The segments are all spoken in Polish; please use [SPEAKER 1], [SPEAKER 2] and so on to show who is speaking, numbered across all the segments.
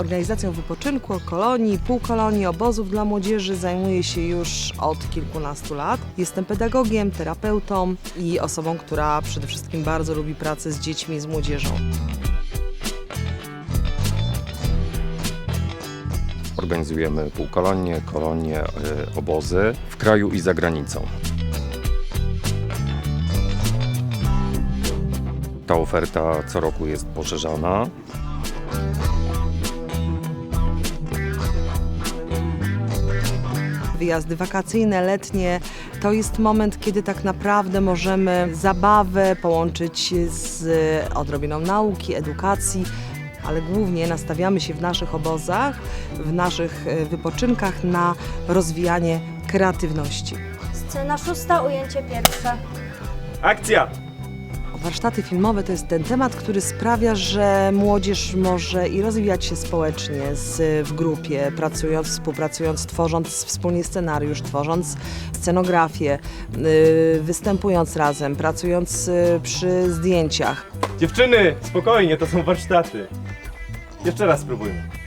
[SPEAKER 1] organizacją wypoczynku, kolonii, półkolonii, obozów dla młodzieży zajmuję się już od kilkunastu lat. Jestem pedagogiem, terapeutą i osobą, która przede wszystkim bardzo lubi pracę z dziećmi i z młodzieżą.
[SPEAKER 2] Organizujemy półkolonie, kolonie, y, obozy w kraju i za granicą. Ta oferta co roku jest poszerzana.
[SPEAKER 1] Wyjazdy wakacyjne, letnie to jest moment, kiedy tak naprawdę możemy zabawę połączyć z odrobiną nauki, edukacji, ale głównie nastawiamy się w naszych obozach, w naszych e, wypoczynkach na rozwijanie kreatywności.
[SPEAKER 3] Scena szósta, ujęcie pierwsze.
[SPEAKER 4] Akcja!
[SPEAKER 1] Warsztaty filmowe to jest ten temat, który sprawia, że młodzież może i rozwijać się społecznie z, w grupie, pracując, współpracując, tworząc wspólnie scenariusz, tworząc scenografię, yy, występując razem, pracując yy, przy zdjęciach.
[SPEAKER 4] Dziewczyny, spokojnie, to są warsztaty. Jeszcze raz spróbujmy.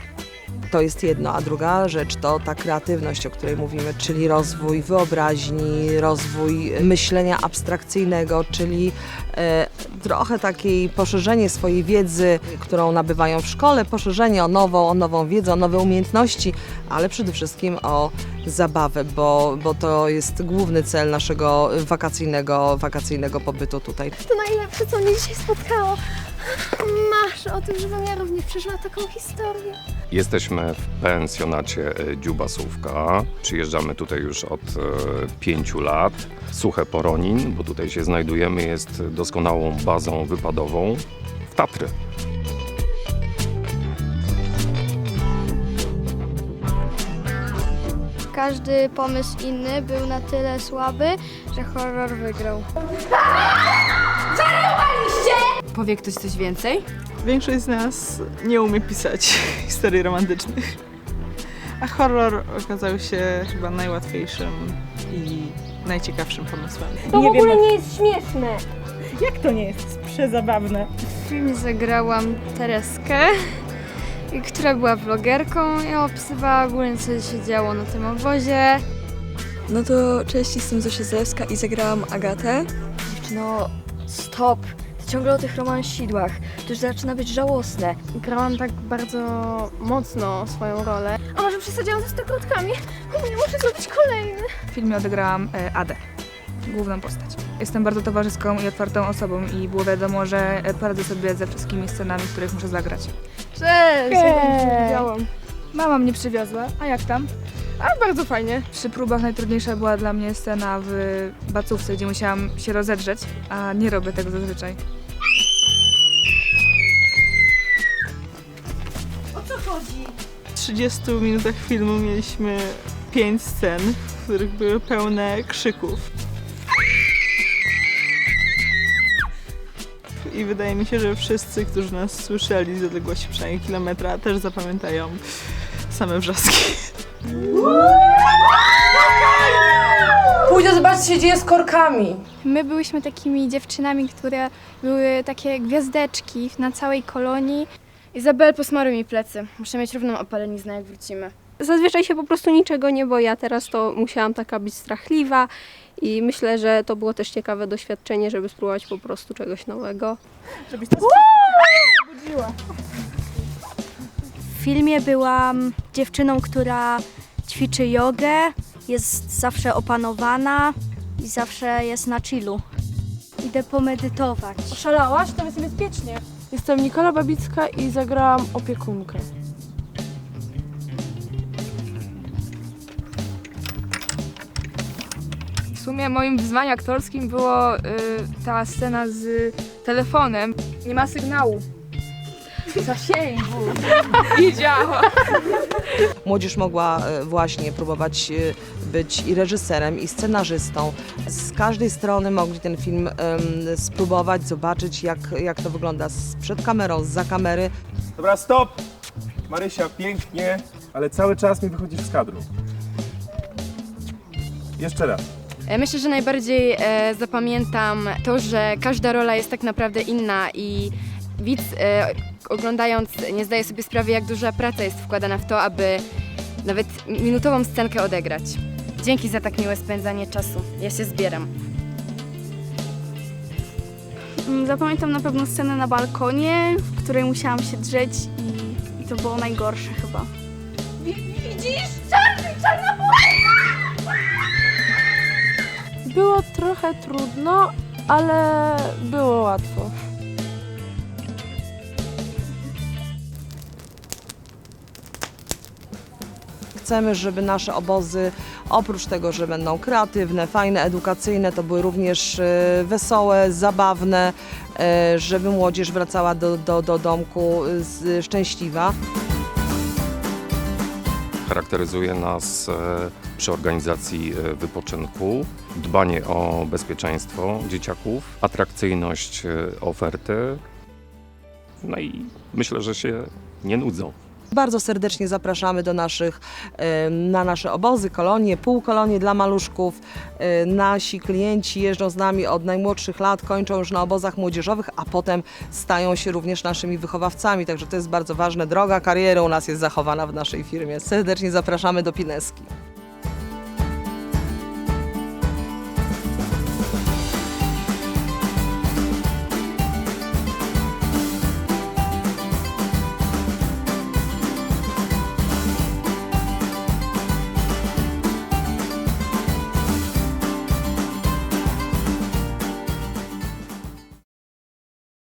[SPEAKER 1] To jest jedno, a druga rzecz to ta kreatywność, o której mówimy, czyli rozwój wyobraźni, rozwój myślenia abstrakcyjnego, czyli e, trochę takiej poszerzenie swojej wiedzy, którą nabywają w szkole, poszerzenie o nową, o nową wiedzę, o nowe umiejętności, ale przede wszystkim o zabawę, bo, bo to jest główny cel naszego wakacyjnego, wakacyjnego pobytu tutaj.
[SPEAKER 3] To najlepsze, co mnie dzisiaj spotkało. O tym, żebym ja również przeżyła taką historię.
[SPEAKER 2] Jesteśmy w pensjonacie y, Dziubasówka. Przyjeżdżamy tutaj już od e, pięciu lat. Suche Poronin, bo tutaj się znajdujemy, jest doskonałą bazą wypadową w Tatry.
[SPEAKER 3] Każdy pomysł inny był na tyle słaby, że horror wygrał.
[SPEAKER 5] Powie ktoś coś więcej?
[SPEAKER 6] Większość z nas nie umie pisać historii romantycznych. A horror okazał się chyba najłatwiejszym i najciekawszym pomysłem.
[SPEAKER 3] To w ogóle nie jest śmieszne.
[SPEAKER 7] Jak to nie jest przezabawne?
[SPEAKER 8] W filmie zagrałam Tereskę, która była vlogerką i opisywała ogólnie co się działo na tym obozie.
[SPEAKER 9] No to cześć, jestem Zosia Zalewska i zagrałam Agatę. Dziewczyno, stop! Ciągle o tych romansidłach. To już zaczyna być żałosne.
[SPEAKER 8] Grałam tak bardzo mocno swoją rolę.
[SPEAKER 3] A może przesadziłam ze stokrotkami? Nie muszę zrobić kolejny.
[SPEAKER 5] W filmie odegrałam e, Adę, główną postać. Jestem bardzo towarzyską i otwartą osobą i było wiadomo, że e, poradzę sobie ze wszystkimi scenami, w których muszę zagrać.
[SPEAKER 8] Cześć,
[SPEAKER 3] Hej.
[SPEAKER 8] widziałam.
[SPEAKER 5] Mama mnie przywiozła, a jak tam?
[SPEAKER 8] A bardzo fajnie.
[SPEAKER 5] Przy próbach najtrudniejsza była dla mnie scena w bacówce, gdzie musiałam się rozedrzeć, a nie robię tego zazwyczaj.
[SPEAKER 6] W 30 minutach filmu mieliśmy 5 scen, w których były pełne krzyków. I wydaje mi się, że wszyscy, którzy nas słyszeli z odległości przynajmniej kilometra, też zapamiętają same wrzaski.
[SPEAKER 7] Pójdę zobaczyć, co się dzieje z korkami.
[SPEAKER 8] My byłyśmy takimi dziewczynami, które były takie gwiazdeczki na całej kolonii. Izabel, posmaruj mi plecy. Muszę mieć równą opaleniznę, jak wrócimy.
[SPEAKER 10] Zazwyczaj się po prostu niczego nie boję, a teraz to musiałam taka być strachliwa i myślę, że to było też ciekawe doświadczenie, żeby spróbować po prostu czegoś nowego.
[SPEAKER 3] W filmie byłam dziewczyną, która ćwiczy jogę, jest zawsze opanowana i zawsze jest na chillu. Idę pomedytować.
[SPEAKER 7] Szalałaś? Tam jest niebezpiecznie. Jestem Nikola Babicka i zagrałam opiekunkę.
[SPEAKER 5] W sumie moim wyzwaniem aktorskim było y, ta scena z telefonem. Nie ma sygnału. Zasięgu. I działa.
[SPEAKER 1] Młodzież mogła e, właśnie próbować e, być i reżyserem, i scenarzystą. Z każdej strony mogli ten film spróbować, zobaczyć, jak, jak to wygląda z- przed kamerą, za kamery.
[SPEAKER 4] Dobra, stop! Marysia, pięknie, ale cały czas mi wychodzisz z kadru. Jeszcze raz.
[SPEAKER 8] E, Myślę, że najbardziej e, zapamiętam to, że każda rola jest tak naprawdę inna i widz e, oglądając nie zdaję sobie sprawy, jak duża praca jest wkładana w to, aby nawet minutową scenkę odegrać. Dzięki za tak miłe spędzanie czasu. Ja się zbieram.
[SPEAKER 3] Mm, Zapamiętam na pewno scenę na balkonie, w której musiałam się drzeć i, i to było najgorsze chyba.
[SPEAKER 7] Było trochę trudno, ale było łatwo.
[SPEAKER 1] Chcemy, żeby nasze obozy, oprócz tego, że będą kreatywne, fajne, edukacyjne, to były również e, wesołe, zabawne, e, żeby młodzież wracała do, do, do domku z, szczęśliwa.
[SPEAKER 2] Charakteryzuje nas e, przy organizacji e, wypoczynku dbanie o bezpieczeństwo dzieciaków, atrakcyjność e, oferty. No i myślę, że się nie nudzą.
[SPEAKER 1] Bardzo serdecznie zapraszamy do naszych, na nasze obozy, kolonie, półkolonie dla maluszków. Nasi klienci jeżdżą z nami od najmłodszych lat, kończą już na obozach młodzieżowych, a potem stają się również naszymi wychowawcami. Także to jest bardzo ważne. Droga kariery u nas jest zachowana w naszej firmie. Serdecznie zapraszamy do Pineski.